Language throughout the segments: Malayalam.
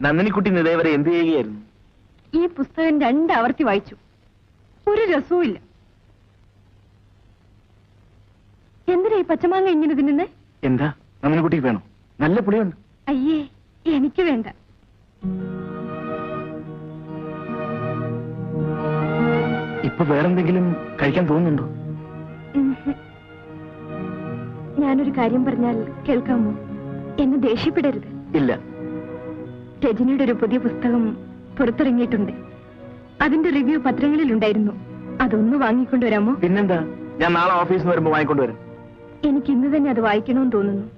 നന്ദിനിക്കുട്ടി നിതേവരെ എന്ത് ചെയ്യുകയായിരുന്നു? ഈ പുസ്തകം രണ്ട് ആവർത്തി വായിച്ചു. ഒരു രസവും ഇല്ല. എന്തിനാ ഈ പച്ചമാങ്ങ ഇങ്ങനെ തിന്നുന്നേ? എന്താ? നന്ദിനിക്കുട്ടി വേണോ? നല്ല പുളിയുണ്ട്. അയ്യേ എനിക്ക് വേണ്ട. ഇപ്പൊ വേറെന്തെങ്കിലും കഴിക്കാൻ തോന്നുന്നുണ്ടോ. ഞാനൊരു കാര്യം പറഞ്ഞാൽ കേൾക്കാമോ? എന്നെ ദേഷ്യപ്പെടരുത്. ഇല്ല. രജനിയുടെ ഒരു പുതിയ പുസ്തകം പുറത്തിറങ്ങിയിട്ടുണ്ട്. അതിന്റെ റിവ്യൂ പത്രങ്ങളിൽ ഉണ്ടായിരുന്നു അതൊന്ന് വാങ്ങിക്കൊണ്ടുവരാമോ? പിന്നെന്താ? ഞാൻ നാളെ ഓഫീസിൽ വരുമ്പോ വാങ്ങിക്കൊണ്ടുവരാം. എനിക്ക് ഇന്ന് തന്നെ അത് വായിക്കണമെന്ന് തോന്നുന്നു.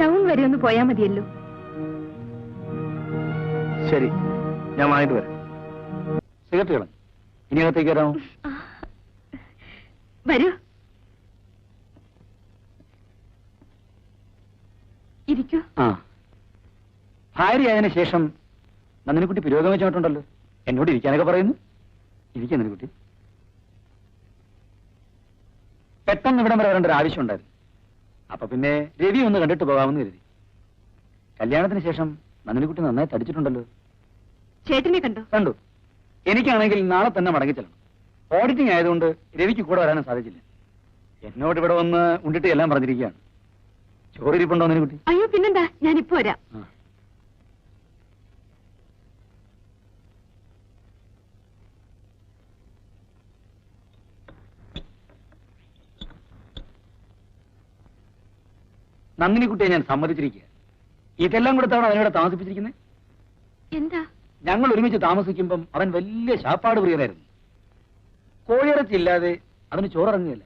ടൗൺ വരെ ഒന്ന് പോയാ മതിയല്ലോ. ശരി. ഞാൻ വാങ്ങിട്ട് വരാം. സിഗരറ്റ് ഇനി അകത്തേക്ക് വരാമോ? വരൂ. ഇരിക്കൂ. ആ. ഭാര്യയായതിനു ശേഷം നന്ദിനിക്കുട്ടി പുരോഗമിച്ചിട്ടുണ്ടല്ലോ എന്നോട് ഇരിക്കാനൊക്കെ പറയുന്നു. ഇരിക്കാൻ നന്ദിനിക്കുട്ടി. പെട്ടെന്ന് ഇവിടം വരെ വരേണ്ട ഒരു ആവശ്യം ഉണ്ടായിരുന്നു അപ്പൊ പിന്നെ രവി ഒന്ന് കണ്ടിട്ട് പോകാമെന്ന് കരുതി. കല്യാണത്തിന് ശേഷം നന്ദിനിക്കുട്ടി നന്നായി തടിച്ചിട്ടുണ്ടല്ലോ. ചേട്ടനെ കണ്ടോ? കണ്ടു. എനിക്കാണെങ്കിൽ നാളെ തന്നെ മടങ്ങി ചെല്ലണം. ഓഡിറ്റിംഗ് ആയതുകൊണ്ട് രവിക്ക് കൂടെ വരാനും സാധിച്ചില്ല. എന്നോട് ഇവിടെ വന്ന് ഉണ്ടിട്ട് എല്ലാം പറഞ്ഞിരിക്കുകയാണ്. ചോറിരിപ്പുണ്ടോ നന്ദിനിക്കുട്ടി? അയ്യോ പിന്നെന്താ? ഞാനിപ്പോ വരാം. നന്ദിനിക്കുട്ടിയെ ഞാൻ സമ്മതിച്ചിരിക്കുക ഇതെല്ലാം കൊടുത്താണ് അവനോട് താമസിപ്പിച്ചിരിക്കുന്നത് എന്താ? ഞങ്ങൾ ഒരുമിച്ച് താമസിക്കുമ്പം അവൻ വലിയ ശാപ്പാട് പ്രിയനായിരുന്നു. കോഴിയിറച്ചി ഇല്ലാതെ അവന് ചോറിറങ്ങിയല്ല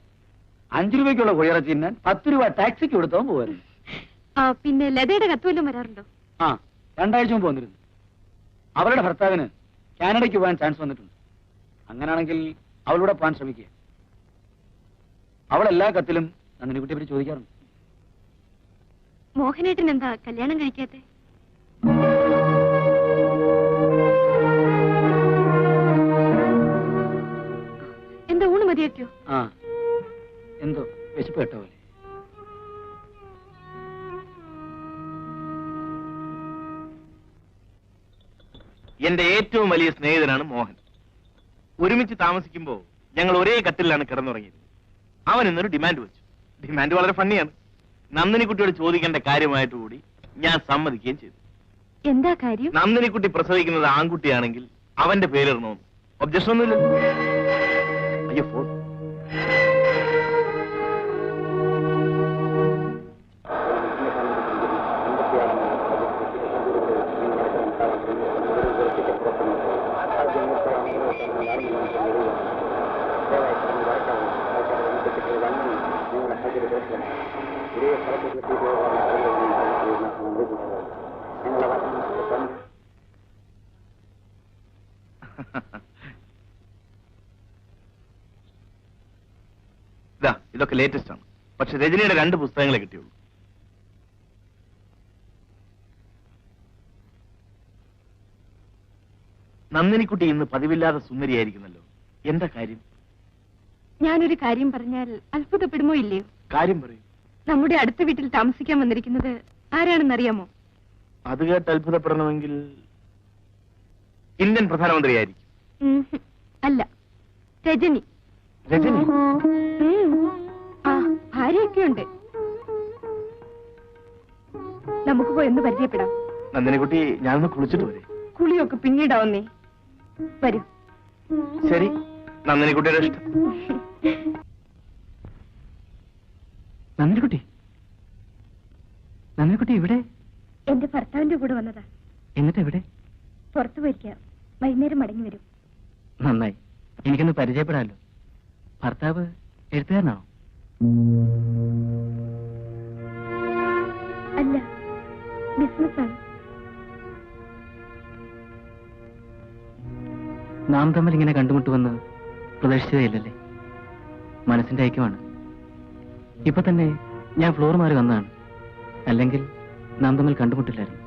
അഞ്ചു രൂപയ്ക്കുള്ള കോഴിയിറച്ചി തിന്നാൻ പത്ത് രൂപ ടാക്സിക്ക് കൊടുത്തവൻ പോവായിരുന്നു. ആ പിന്നെ ലതയുടെ കത്തുവല്ലോ വരാറുണ്ടോ? ആ രണ്ടാഴ്ച മുമ്പ് വന്നിരുന്നു. അവരുടെ ഭർത്താവിന് കാനഡയ്ക്ക് പോകാൻ ചാൻസ് വന്നിട്ടുണ്ട്. അങ്ങനാണെങ്കിൽ അവളൂടെ പോകാൻ ശ്രമിക്കുക. അവൾ എല്ലാ കത്തിലും നന്ദിനിക്കുട്ടിയെ പറ്റി ചോദിക്കാറുണ്ട്. മോഹനേട്ടൻ എന്താ കല്യാണം കഴിക്കാത്തെ? എന്താ ഊണ് മതിയാക്കിയോ? ആ എന്തോ വിശപ്പ് കേട്ട പോലെ എന്റെ ഏറ്റവും വലിയ സ്നേഹിതനാണ് മോഹൻ. ഒരുമിച്ച് താമസിക്കുമ്പോ ഞങ്ങൾ ഒരേ കട്ടിലാണ് കിടന്നുറങ്ങിയത്. അവൻ ഇന്നൊരു ഡിമാൻഡ് വെച്ചു. ഡിമാൻഡ് വളരെ ഫണ്ണിയാണ് നന്ദിനിക്കുട്ടിയോട് ചോദിക്കേണ്ട കാര്യമായിട്ട് കൂടി ഞാൻ സമ്മതിക്കുകയും ചെയ്തു. എന്താ കാര്യം? നന്ദിനിക്കുട്ടി പ്രസവിക്കുന്നത് ആൺകുട്ടിയാണെങ്കിൽ അവന്റെ പേരിടണമെന്ന്. ഒബ്ജക്ഷൻ ഒന്നുമില്ല. അയ്യോ ഫോൺ ഇതാ ഇതൊക്കെ ലേറ്റസ്റ്റ് ആണ്. പക്ഷെ രജനിയുടെ രണ്ട് പുസ്തകങ്ങളെ കിട്ടിയുള്ളൂ. നന്ദിനിക്കുട്ടി ഇന്ന് പതിവില്ലാതെ സുന്ദരിയായിരിക്കുന്നല്ലോ. എന്താ കാര്യം? ഞാനൊരു കാര്യം പറഞ്ഞാൽ അത്ഭുതപ്പെടുമോ ഇല്ലയോ? കാര്യം പറയൂ. നമ്മുടെ അടുത്ത വീട്ടിൽ താമസിക്കാൻ വന്നിരിക്കുന്നത് ആരാണെന്നറിയാമോ? അത് കേട്ട് അത്ഭുതപ്പെടണമെങ്കിൽ ഇന്ത്യൻ പ്രധാനമന്ത്രിയായിരിക്കും. അല്ല രജനി. രജനി? ആ ആ ഭാര്യയൊക്കെയുണ്ട്. നമുക്ക് പോയി ഒന്ന് പരിചയപ്പെടാം. നന്ദിനിക്കുട്ടി ഞാനൊന്ന് കുളിച്ചിട്ട് വരെ. കുളിയൊക്കെ പിന്നീടാവുന്നേ. വരൂ. ശരി നന്ദിനിക്കുട്ടിയുടെ ഇഷ്ടം. നന്ദിനിക്കുട്ടി. നന്ദിനിക്കുട്ടി ഇവിടെ? എന്റെ ഭർത്താവിന്റെ കൂടെ വന്നതാ. എന്നിട്ട് എവിടെ? പുറത്തു പോയിരിക്കാം. വൈകുന്നേരം മടങ്ങി വരും. നന്നായി. എനിക്കൊന്ന് പരിചയപ്പെടാമല്ലോ ഭർത്താവ് എഴുത്തുകാരനാണോ? അല്ല ബിസിനസ്സാണ്. നാം തമ്മിൽ ഇങ്ങനെ കണ്ടുമുട്ടുമെന്ന് പ്രതീക്ഷിച്ചതേയില്ലല്ലേ? മനസ്സിന്റെ ഐക്യമാണ്. ഇപ്പൊ തന്നെ ഞാൻ ഫ്ലോർ മാറി വന്നതാണ്. അല്ലെങ്കിൽ നാം തമ്മിൽ കണ്ടുമുട്ടില്ലായിരുന്നു.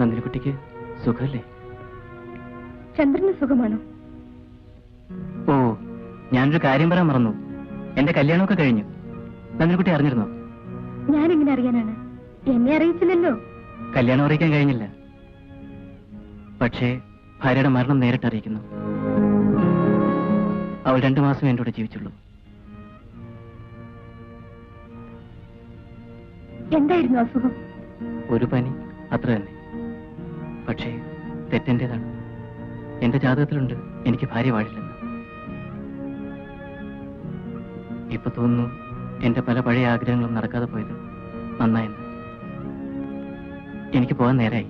നന്ദിനിക്കുട്ടിക്ക് സുഖമല്ലേ? ചന്ദ്രന് സുഖമാണോ? ഓ ഞാനൊരു കാര്യം പറയാൻ മറന്നു. എന്റെ കല്യാണമൊക്കെ കഴിഞ്ഞു. നന്ദിനിക്കുട്ടി അറിഞ്ഞിരുന്നോ? ഞാൻ എങ്ങനെ അറിയാനാണ്? എന്നെ അറിയിച്ചില്ലല്ലോ. കല്യാണം അറിയിക്കാൻ കഴിഞ്ഞില്ല. പക്ഷേ ഭാര്യയുടെ മരണം നേരിട്ട് അറിയിക്കുന്നു അവൾ രണ്ടു മാസം എന്റെ കൂടെ ജീവിച്ചുള്ളൂ. എന്തായിരുന്നു അസുഖം? ഒരു പനി അത്ര തന്നെ. പക്ഷേ തെറ്റെന്റെതാണ്. എന്റെ ജാതകത്തിലുണ്ട് എനിക്ക് ഭാര്യ പാടില്ലെന്ന് ഇപ്പൊ തോന്നുന്നു എന്റെ പല പഴയ ആഗ്രഹങ്ങളും നടക്കാതെ പോയത് നന്നായെന്ന്. എനിക്ക് പോകാൻ നേരായി.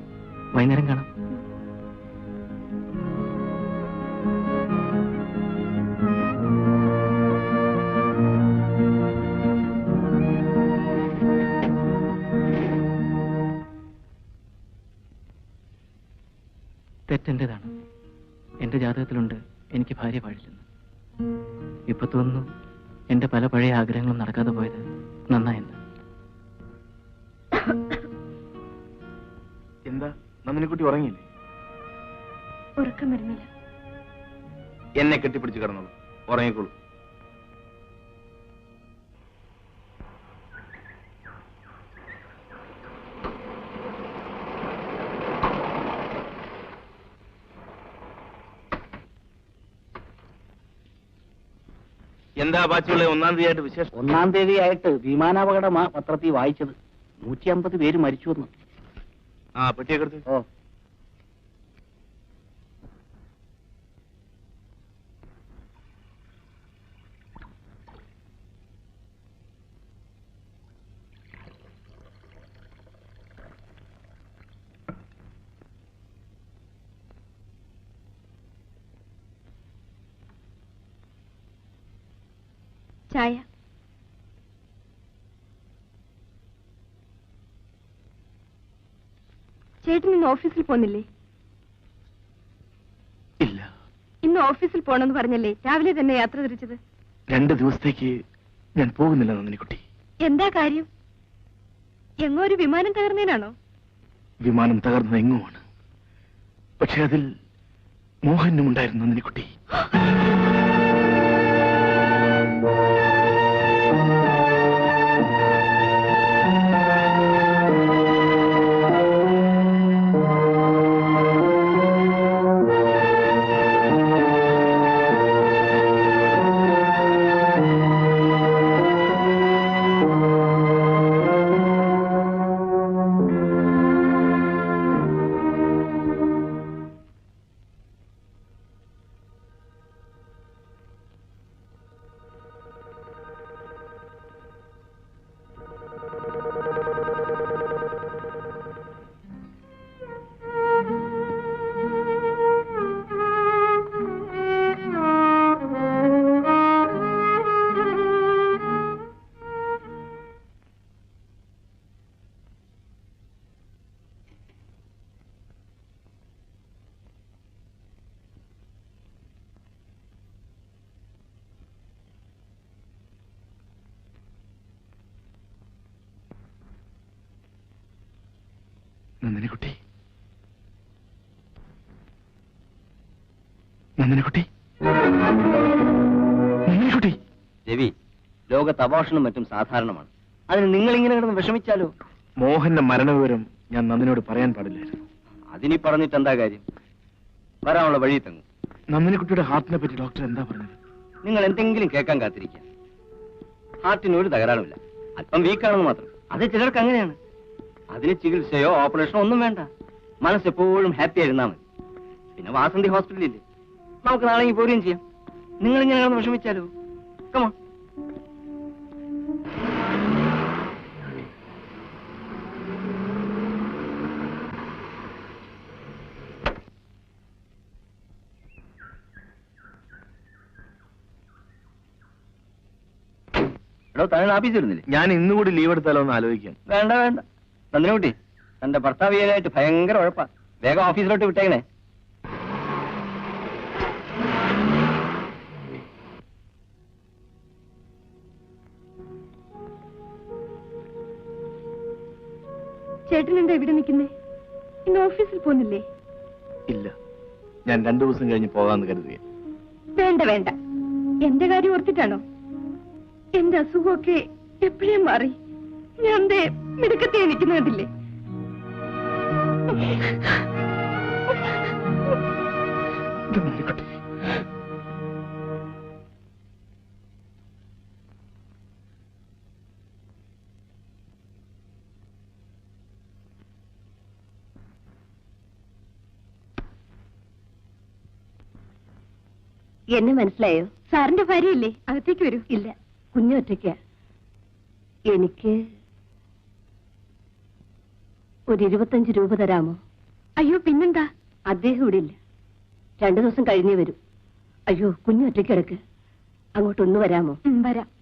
വൈകുന്നേരം കാണാം. തെറ്റെന്റേതാണ് എന്റെ ജാതകത്തിലുണ്ട്. എനിക്ക് ഭാര്യ പാടില്ലെന്ന് ഇപ്പൊ തോന്നുന്നു എന്റെ പല പഴയ ആഗ്രഹങ്ങളും നടക്കാതെ പോയത് നന്നായെന്ന്. എന്താ? നന്ദിനിക്കുട്ടി ഉറങ്ങിയില്ലേ? ഉറക്കം വരുന്നില്ല. എന്നെ കെട്ടിപ്പിടിച്ച് കിടന്നോളൂ. ഉറങ്ങിക്കോളൂ. എന്താ ബാച്ചിയുള്ള ഒന്നാം തീയതി ആയിട്ട് വിശേഷം? ഒന്നാം തീയതി ആയിട്ട് വിമാനാപകടമാ പത്രത്തിൽ വായിച്ചത്. നൂറ്റി അമ്പത് പേര് മരിച്ചു എന്ന്. ആ പെട്ടിയെ കുറിച്ച് ഓ. ചേട്ടൻ ഇന്ന് ഓഫീസിൽ പോന്നില്ലേ? ഇല്ല. ഇന്ന് ഓഫീസിൽ പോണെന്ന് പറഞ്ഞല്ലേ? രാവിലെ തന്നെ യാത്ര തിരിച്ചത്? രണ്ട് ദിവസത്തേക്ക് ഞാൻ പോകുന്നില്ല നന്ദിനിക്കുട്ടി എന്താ കാര്യം? എങ്ങോ ഒരു വിമാനം തകർന്നതിനാണോ വിമാനം തകർന്നത് ആണ് പക്ഷെ അതിൽ മോഹനും ഉണ്ടായിരുന്നു നന്ദിനിക്കുട്ടി നന്ദിനിക്കുട്ടി നന്ദിനിക്കുട്ടി രവി ലോകത്ത് അപോഷണം മറ്റും സാധാരണമാണ്. അതിന് നിങ്ങൾ ഇങ്ങനെ കിടന്ന് വിഷമിച്ചാലോ? മോഹന്റെ മരണവിവരം ഞാൻ നന്ദിനോട് പറയാൻ പാടില്ലായിരുന്നു. അതിനി പറഞ്ഞിട്ട് എന്താ കാര്യം? വരാനുള്ള വഴി തങ്ങും നന്ദിനിക്കുട്ടിയുടെ ഹാർട്ടിനെ പറ്റി ഡോക്ടർ എന്താ പറഞ്ഞത്? നിങ്ങൾ എന്തെങ്കിലും കേൾക്കാൻ കാത്തിരിക്കുക. ഹാർട്ടിന് ഒരു തകരാറുമില്ല. അല്പം വീക്കാണെന്ന് മാത്രം. അത് ചിലർക്ക് അങ്ങനെയാണ്. അതിന് ചികിത്സയോ ഓപ്പറേഷനോ ഒന്നും വേണ്ട. മനസ്സ് എപ്പോഴും ഹാപ്പി ആയിരുന്നാ മതി. പിന്നെ വാസന്തി ഹോസ്പിറ്റലില്ലേ നമുക്ക് നാളെ പോരുകയും ചെയ്യാം. നിങ്ങൾ ഇങ്ങനെ കിടന്ന് വിഷമിച്ചാലോ? കമാ എടോ താങ്കൾ ആഫീസിൽ ഇരുന്നില്ലേ ഞാൻ ഇന്നുകൂടി ലീവ് എടുത്താലോ എന്ന് ആലോചിക്കാൻ വേണ്ട വേണ്ട. നന്ദിനുകുട്ടി തന്റെ ഭർത്താവിയായിട്ട് ഭയങ്കര ഉഴപ്പാ. വേഗം ഓഫീസിലോട്ട് വിട്ടേക്കണേ. എന്താ ഇവിടെ നിൽക്കുന്നേ? ഇന്ന് ഓഫീസിൽ പോന്നില്ലേ ഇല്ല. ഞാൻ രണ്ടു ദിവസം കഴിഞ്ഞ് പോകാമെന്ന് കരുതിയ വേണ്ട വേണ്ട. എന്റെ കാര്യം ഓർത്തിട്ടാണോ? എന്റെ അസുഖമൊക്കെ എപ്പോഴേ മാറി? ഞാൻ മിടുക്കത്തെ നിൽക്കുന്നതില്ലേ എന്നെ മനസ്സിലായോ? സാറിന്റെ ഭാര്യയല്ലേ? അകത്തേക്ക് വരൂ. ഇല്ല. കുഞ്ഞു ഒറ്റയ്ക്ക എനിക്ക് ഒരു ഇരുപത്തഞ്ച് രൂപ തരാമോ? അയ്യോ പിന്നെന്താ? അദ്ദേഹം ഇവിടെ ഇല്ല. രണ്ടു ദിവസം കഴിഞ്ഞേ വരൂ. അയ്യോ കുഞ്ഞു ഒറ്റയ്ക്ക് കിടക്ക്. അങ്ങോട്ടൊന്ന് വരാമോ? വരാം.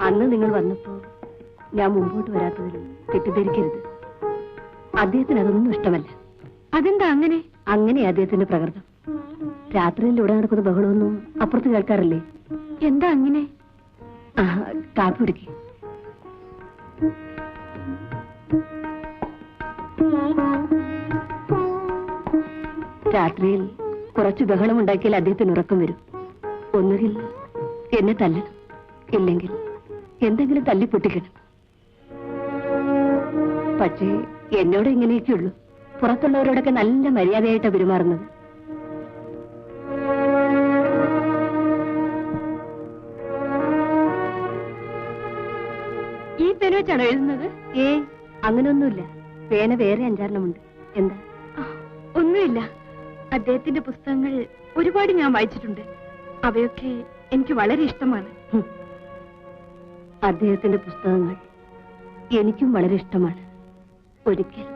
അന്ന് നിങ്ങൾ വന്നപ്പോ ഞാൻ മുമ്പോട്ട് വരാത്തതിൽ തെറ്റിദ്ധരിക്കരുത്. അദ്ദേഹത്തിന് അതൊന്നും ഇഷ്ടമല്ല. അതെന്താ അങ്ങനെ? അങ്ങനെ അദ്ദേഹത്തിന്റെ പ്രകൃതം. രാത്രിയിൽ ഇവിടെ നടക്കുന്ന ബഹളമൊന്നും അപ്പുറത്ത് കേൾക്കാറില്ലേ? എന്താ അങ്ങനെ? ആ കാപ്പി കുടിക്ക്. രാത്രിയിൽ കുറച്ച് ബഹളം ഉണ്ടാക്കിയാൽ അദ്ദേഹത്തിന് ഉറക്കം വരും. ഒന്നുകിൽ എന്നെ തല്ലണം. ഇല്ലെങ്കിൽ എന്തെങ്കിലും തല്ലി പൊട്ടിക്കണം. പക്ഷേ എന്നോട് ഇങ്ങനെയൊക്കെയുള്ളൂ. പുറത്തുള്ളവരോടൊക്കെ നല്ല മര്യാദയായിട്ടാണ് പെരുമാറുന്നത്. ഈ പേന വെച്ചാണോ എഴുതുന്നത്? ഏ അങ്ങനെയൊന്നുമില്ല പേന വേറെ അഞ്ചാറെണ്ണമുണ്ട്. എന്താ? ഒന്നുമില്ല. അദ്ദേഹത്തിന്റെ പുസ്തകങ്ങൾ ഒരുപാട് ഞാൻ വായിച്ചിട്ടുണ്ട്. അവയൊക്കെ എനിക്ക് വളരെ ഇഷ്ടമാണ്. അദ്ദേഹത്തിന്റെ പുസ്തകങ്ങൾ എനിക്കും വളരെ ഇഷ്ടമാണ്. ഒരിക്കൽ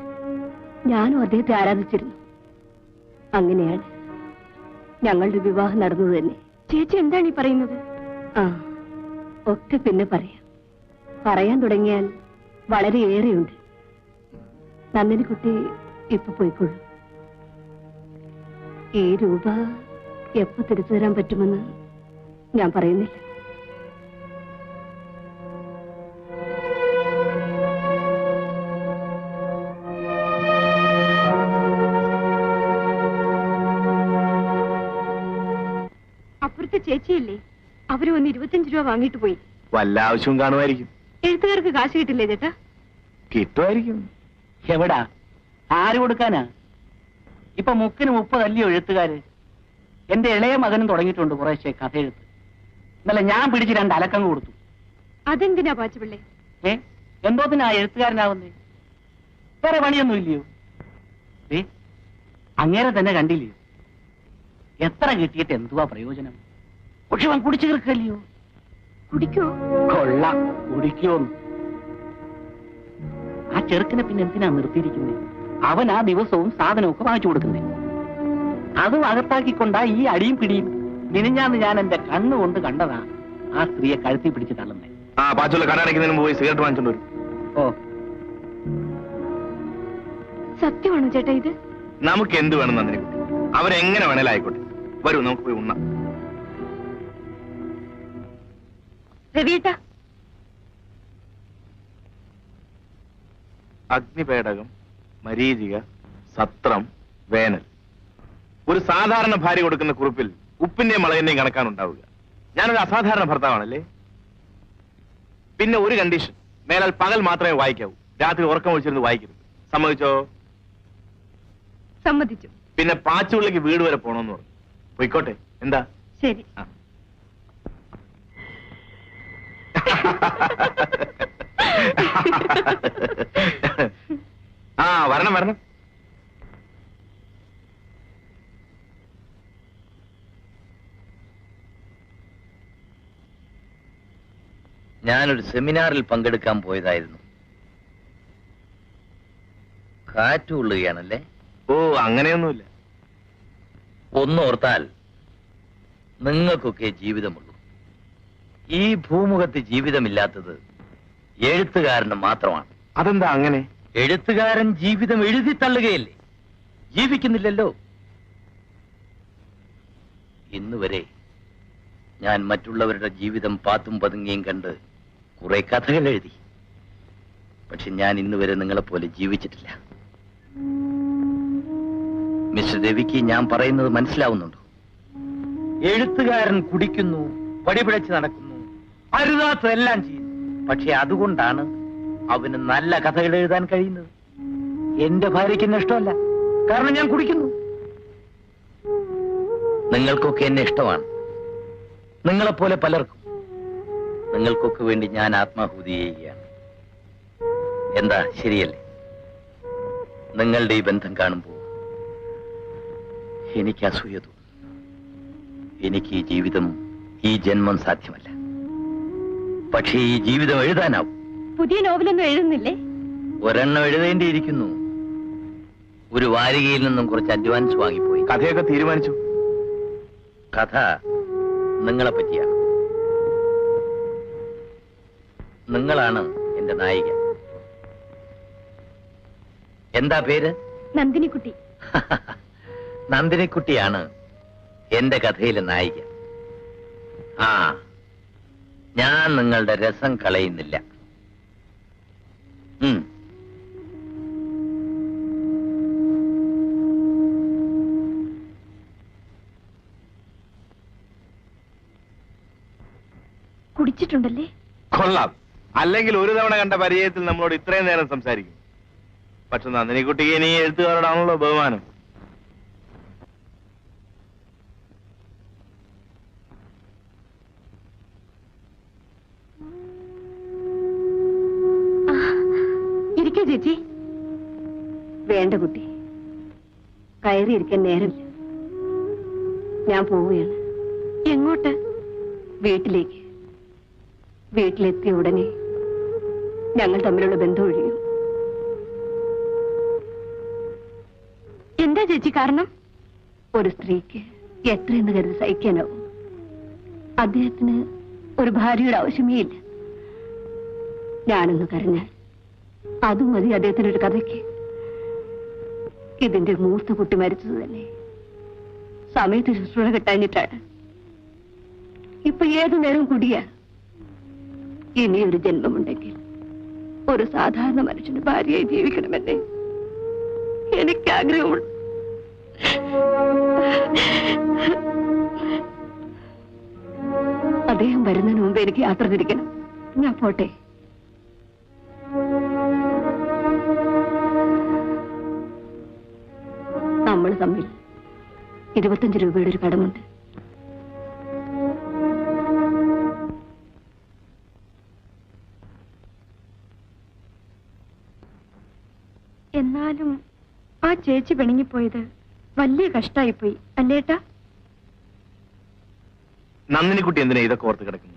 ഞാനും അദ്ദേഹത്തെ ആരാധിച്ചിരുന്നു. അങ്ങനെയാണ് ഞങ്ങളുടെ വിവാഹം നടന്നത് തന്നെ. ചേച്ചി എന്താണ് ഈ പറയുന്നത്? ആ ഒക്കെ പിന്നെ പറയാം. പറയാൻ തുടങ്ങിയാൽ വളരെ വളരെയേറെയുണ്ട് നന്ദിനി കുട്ടി ഇപ്പൊ പോയിക്കൊള്ളു ഈ രൂപ എപ്പോ തിരിച്ചു തരാൻ പറ്റുമെന്ന് ഞാൻ പറയുന്നില്ല. അപ്പുറത്തെ ചേച്ചിയല്ലേ? അവർ വന്ന് ഇരുപത്തിയഞ്ച് രൂപ വാങ്ങിട്ട് പോയി. വല്ല ആവശ്യവും കാണുമായിരിക്കും. എഴുത്തുകാർക്ക് കാശ് കിട്ടില്ലേ ചേട്ടാ? കിട്ടുമായിരിക്കും. എവിടാ? ആര് കൊടുക്കാനാ? ഇപ്പൊ മുക്കിന് മുപ്പതല്ലയോ എഴുത്തുകാര്? എന്റെ ഇളയ മകനും തുടങ്ങിയിട്ടുണ്ട് കുറേശ്ശെ കഥ എഴുത്ത് ഇന്നലെ ഞാൻ പിടിച്ച് രണ്ട് അലക്കം കൊടുത്തു. അതെന്തിനാ പാച്ചുപിള്ളേ? ഏ? എന്തോത്തിനാ എഴുത്തുകാരനാവുന്നേ? വേറെ പണിയൊന്നും ഇല്ലയോ? ഏ? അങ്ങേരെ തന്നെ കണ്ടില്ലയോ? എത്ര കിട്ടിയിട്ട് എന്തുവാ പ്രയോജനം? പക്ഷെ അവൻ കുടിച്ചു തീർക്കല്ലയോ കുടിക്കോ? കൊള്ള കുടിക്കോന്ന് ആ ചെറുക്കനെ പിന്നെ എന്തിനാ നിർത്തിയിരിക്കുന്നത് അവൻ ആ ദിവസവും സാധനമൊക്കെ വാങ്ങിച്ചു കൊടുക്കുന്നേ. അതും അകത്താക്കിക്കൊണ്ടാ ഈ അടിയും പിടിയും മിനിഞ്ഞാന്ന് ഞാൻ എന്റെ കണ്ണുകൊണ്ട് കണ്ടതാ ആ സ്ത്രീയെ കഴുത്തി പിടിച്ച് തള്ളുന്നേ. ആ പാച്ചുള്ള കടയടയ്ക്കുന്നതിന് മുമ്പ് പോയി സിഗരറ്റ് വാങ്ങിച്ചോണ്ട് വരും. ഓ. സത്യമാണോ ചേട്ടാ ഇത്? നമുക്ക് എന്ത് വേണം നന്ദിനി കുട്ടി. അവരെങ്ങനെ വേണേലും ആയിക്കോട്ടെ. വരൂ നമുക്ക് പോയി ഉണ്ണാം. രവിയേട്ടാ അഗ്നിപേടകം മരീചിക സത്രം വേനൽ. ഒരു സാധാരണ ഭാര്യ കൊടുക്കുന്ന കുറിപ്പിൽ ഉപ്പിന്റെയും മുളകിന്റെയും കണക്കാണ് ഉണ്ടാവുക ഞാനൊരു അസാധാരണ ഭർത്താവാണല്ലേ? പിന്നെ ഒരു കണ്ടീഷൻ. മേലാൽ പകൽ മാത്രമേ വായിക്കാവൂ. രാത്രി ഉറക്കം ഒഴിച്ചിരുന്ന് വായിക്കരുത്. സമ്മതിച്ചോ? സമ്മതിച്ചു. പിന്നെ പാച്ചുള്ളിക്ക് വീട് വരെ പോണോന്ന് പറഞ്ഞു. പോയിക്കോട്ടെ. എന്താ? ശരി. ആ. ആ വരണം വരണം. ഞാനൊരു സെമിനാറിൽ പങ്കെടുക്കാൻ പോയതായിരുന്നു. കാറ്റ് കൊള്ളുകയാണല്ലേ? ഓ അങ്ങനെയൊന്നുമില്ല. ഒന്നോർത്താൽ നിങ്ങൾക്കൊക്കെ ജീവിതമുള്ളൂ. ഈ ഭൂമുഖത്ത് ജീവിതമില്ലാത്തത് എഴുത്തുകാരന് മാത്രമാണ്. അതെന്താ അങ്ങനെ? എഴുത്തുകാരൻ ജീവിതം എഴുതി തള്ളുകയല്ലേ? ജീവിക്കുന്നില്ലല്ലോ. ഇന്ന് വരെ ഞാൻ മറ്റുള്ളവരുടെ ജീവിതം പാത്തും പതുങ്ങിയും കണ്ട് കുറെ കഥകൾ എഴുതി. പക്ഷെ ഞാൻ ഇന്ന് വരെ നിങ്ങളെപ്പോലെ ജീവിച്ചിട്ടില്ല. മിസ്റ്റർ രവിക്ക് ഞാൻ പറയുന്നത് മനസ്സിലാവുന്നുണ്ടോ? എഴുത്തുകാരൻ കുടിക്കുന്നു പടിപിടച്ച് നടക്കുന്നു. അരുതാത്തതെല്ലാം ചെയ്യും പക്ഷെ അതുകൊണ്ടാണ് അവന് നല്ല കഥകൾ എഴുതാൻ കഴിയുന്നത്. എന്റെ ഭാര്യയ്ക്ക് ഇഷ്ടമല്ല. കാരണം ഞാൻ കുടിക്കുന്നു. നിങ്ങൾക്കൊക്കെ എന്നെ ഇഷ്ടമാണ്. നിങ്ങളെപ്പോലെ പലർക്കും. നിങ്ങൾക്കൊക്കെ വേണ്ടി ഞാൻ ആത്മാഹുതി ചെയ്യുകയാണ്. എന്താ ശരിയല്ലേ? നിങ്ങളുടെ ഈ ബന്ധം കാണുമ്പോൾ എനിക്ക് അസൂയ എനിക്ക് ഈ ജീവിതം ഈ ജന്മം സാധ്യമല്ല. പക്ഷേ ഈ ജീവിതം എഴുതാനാവും. പുതിയ നോവലൊന്നും എഴുതുന്നില്ലേ? ഒരെണ്ണം എഴുതേണ്ടിയിരിക്കുന്നു. ഒരു വാരികയിൽ നിന്നും കുറച്ച് അഡ്വാൻസ് വാങ്ങിപ്പോയി. കഥയൊക്കെ തീരുമാനിച്ചു. കഥ നിങ്ങളെ പറ്റിയാണ്. നിങ്ങളാണ് എന്റെ നായിക. എന്താ പേര്? നന്ദിനിക്കുട്ടി. നന്ദിനിക്കുട്ടിയാണ് എന്റെ കഥയിലെ നായിക. ആ ഞാൻ നിങ്ങളുടെ രസം കളയുന്നില്ല. കുടിച്ചിട്ടുണ്ടല്ലേ? കൊള്ളാം. അല്ലെങ്കിൽ ഒരു തവണ കണ്ട പരിചയത്തിൽ നമ്മളോട് ഇത്രയും നേരം സംസാരിക്കും. പക്ഷെ നന്ദിനിക്കുട്ടിക്ക് ഇനി എഴുത്തുകാരോടാണല്ലോ ബഹുമാനം. വേണ്ട കുട്ടി. കയറിയിരിക്കാൻ നേരമില്ല ഞാൻ പോവുകയാണ്. എങ്ങോട്ട്? വീട്ടിലേക്ക്. വീട്ടിലെത്തിയ ഉടനെ ഞങ്ങൾ തമ്മിലുള്ള ബന്ധം ഒഴിയും എന്താ ചേച്ചി കാരണം? ഒരു സ്ത്രീക്ക് എത്രയെന്ന് കരുതി സഹിക്കാനാവും. അദ്ദേഹത്തിന് ഒരു ഭാര്യയുടെ ആവശ്യമേ ഇല്ല. ഞാനൊന്ന് കരഞ്ഞാൽ അതും മതി അദ്ദേഹത്തിന്റെ ഒരു കഥയ്ക്ക്. ഇതിന്റെ മൂത്ത കുട്ടി മരിച്ചത് തന്നെ സമയത്ത് ശുശ്രൂഷ കിട്ടാഞ്ഞിട്ടാണ്. ഇപ്പൊ ഏതു നേരം കുടിയാ? ഇനി ഒരു ജന്മമുണ്ടെങ്കിൽ ഒരു സാധാരണ മനുഷ്യന് ഭാര്യയായി ജീവിക്കണമെന്നേ എനിക്ക് ആഗ്രഹമുണ്ട് അദ്ദേഹം വരുന്നതിന് മുമ്പ് എനിക്ക് യാത്ര തിരിക്കണം. ഞാൻ പോട്ടെ. തമ്മിൽ ഇരുപത്തഞ്ച് രൂപയുടെ ഒരു കടമുണ്ട്. എന്നാലും ആ ചേച്ചി പിണങ്ങിപ്പോയത് വലിയ കഷ്ടായിപ്പോയി അല്ലേട്ടാ നന്ദിനിക്കുട്ടി എന്തിനാ ഇതൊക്കെ ഓർത്ത് കിടക്കുന്നു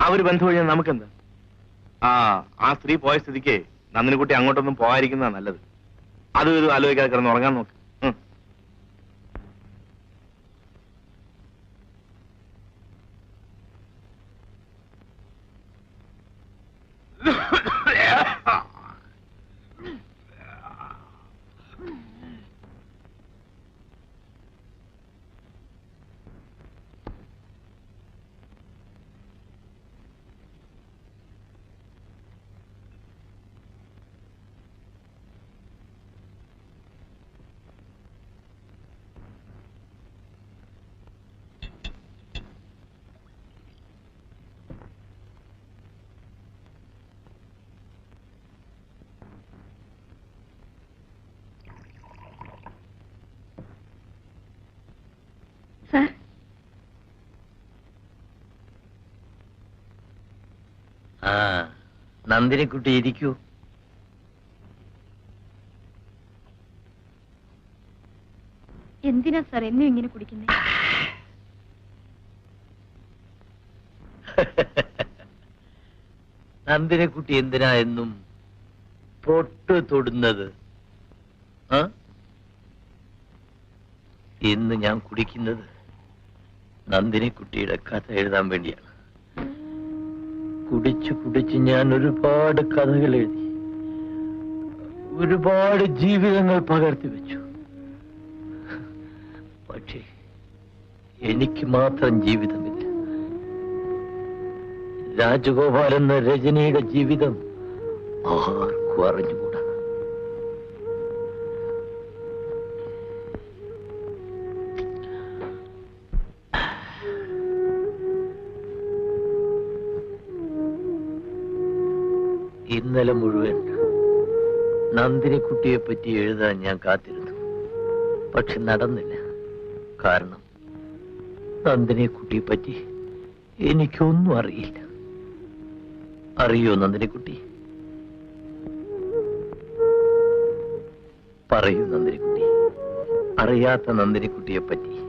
അവർ ബന്ധം കഴിഞ്ഞാൽ നമുക്കെന്താ? ആ ആ സ്ത്രീ പോയ സ്ഥിതിക്ക് നന്ദിനിക്കുട്ടി അങ്ങോട്ടൊന്നും പോകാതിരിക്കുന്നതാ നല്ലത്. അതും ഇതും ആലോചിക്കാതെ കിടന്ന് ഉറങ്ങാൻ നോക്ക് ഉം. സാർ ആ നന്ദിനിക്കുട്ടി ഇരിക്കൂ. എന്തിനാ സാർ എന്നും ഇങ്ങനെ കുടിക്കുന്നേ? നന്ദിനിക്കുട്ടി എന്തിനാ എന്നും പൊട്ട് തൊടുന്നത്? ഇന്ന് ഞാൻ കുടിക്കുന്നത് നന്ദിനിക്കുട്ടിയുടെ കഥ എഴുതാൻ വേണ്ടിയാണ്. കുടിച്ചു കുടിച്ച് ഞാൻ ഒരുപാട് കഥകൾ എഴുതി. ഒരുപാട് ജീവിതങ്ങൾ പകർത്തി വെച്ചു. പക്ഷേ എനിക്ക് മാത്രം ജീവിതമില്ല. രാജഗോപാൽ എന്ന രജനിയുടെ ജീവിതം ആർക്കും അറിഞ്ഞുകൂടാ. ഇന്നലെ മുഴുവൻ നന്ദിനിക്കുട്ടിയെ പറ്റി എഴുതാൻ ഞാൻ കാത്തിരുന്നു. പക്ഷെ നടന്നില്ല. കാരണം നന്ദിനിക്കുട്ടിയെ പറ്റി എനിക്കൊന്നും അറിയില്ല. അറിയോ നന്ദിനിക്കുട്ടി? പറയൂ നന്ദിനിക്കുട്ടി. അറിയാത്ത നന്ദിനിക്കുട്ടിയെ പറ്റി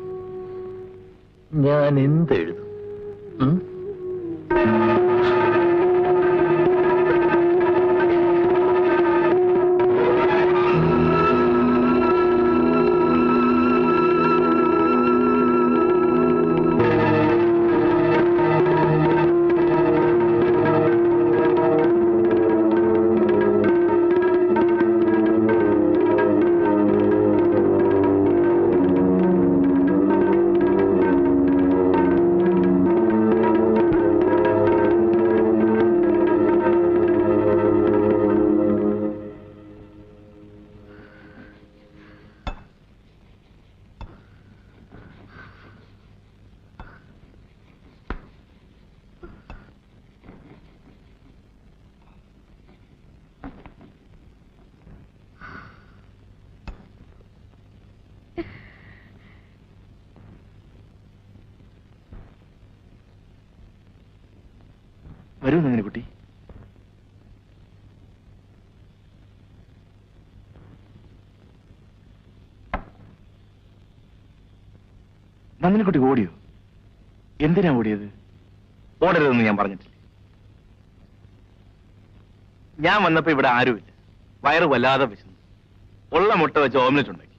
ഞാൻ എന്തെഴുതും? ഉം? നന്ദിനിക്കുട്ടി ഓടിയോ? എന്തിനാ ഓടിയത്? ഓടരുതെന്ന് ഞാൻ പറഞ്ഞിട്ടില്ല. ഞാൻ വന്നപ്പോ ഇവിടെ ആരുമില്ല. വയറ് വല്ലാതെ വിശന്നു. ഉള്ള മുട്ട വെച്ച് ഓംലെറ്റ് ഉണ്ടാക്കി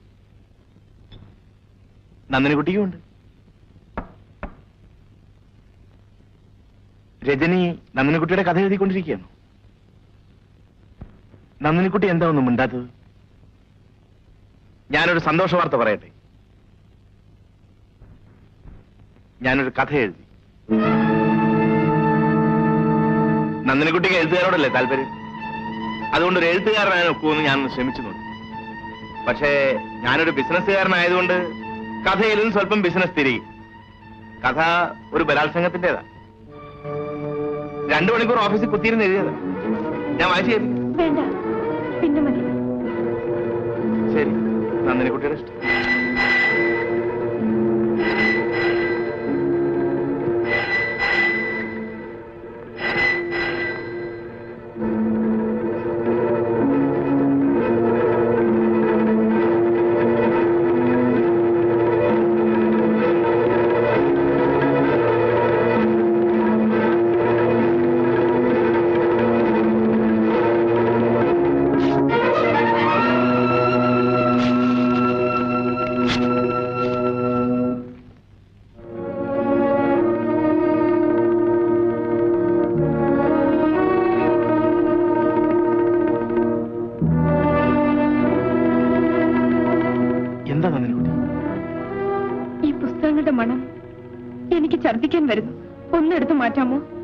നന്ദിനിക്കുട്ടിയും ഉണ്ട്. രജനി നന്ദിനിക്കുട്ടിയുടെ കഥ എഴുതിക്കൊണ്ടിരിക്കുകയാണ്. നന്ദിനിക്കുട്ടി എന്താ ഒന്നും മിണ്ടാത്തത്? ഞാനൊരു സന്തോഷ വാർത്ത പറയട്ടെ. ഞാനൊരു കഥ എഴുതി. നന്ദിനിക്കുട്ടിക്ക് എഴുത്തുകാരോടല്ലേ താല്പര്യം? അതുകൊണ്ട് ഒരു എഴുത്തുകാരനായ ഒക്കുമെന്ന് ഞാൻ ശ്രമിച്ചു നോക്കി. പക്ഷേ ഞാനൊരു ബിസിനസ്സുകാരനായതുകൊണ്ട് കഥയിലും സ്വല്പം ബിസിനസ് തിരികെ. കഥ ഒരു ബലാത്സംഗത്തിന്റെതാ. രണ്ടു മണിക്കൂർ ഓഫീസിൽ കുത്തിയിരുന്ന് എഴുതിയതാ. ഞാൻ വായിച്ചു കേൾപ്പിക്കാം. വേണ്ട. പിന്നെ മതി. ശരി. നന്ദിനിക്കുട്ടിയുടെ ഇഷ്ടം. ഛർദ്ദിക്കാൻ വരുന്നു. ഒന്നെടുത്ത് മാറ്റാമോ?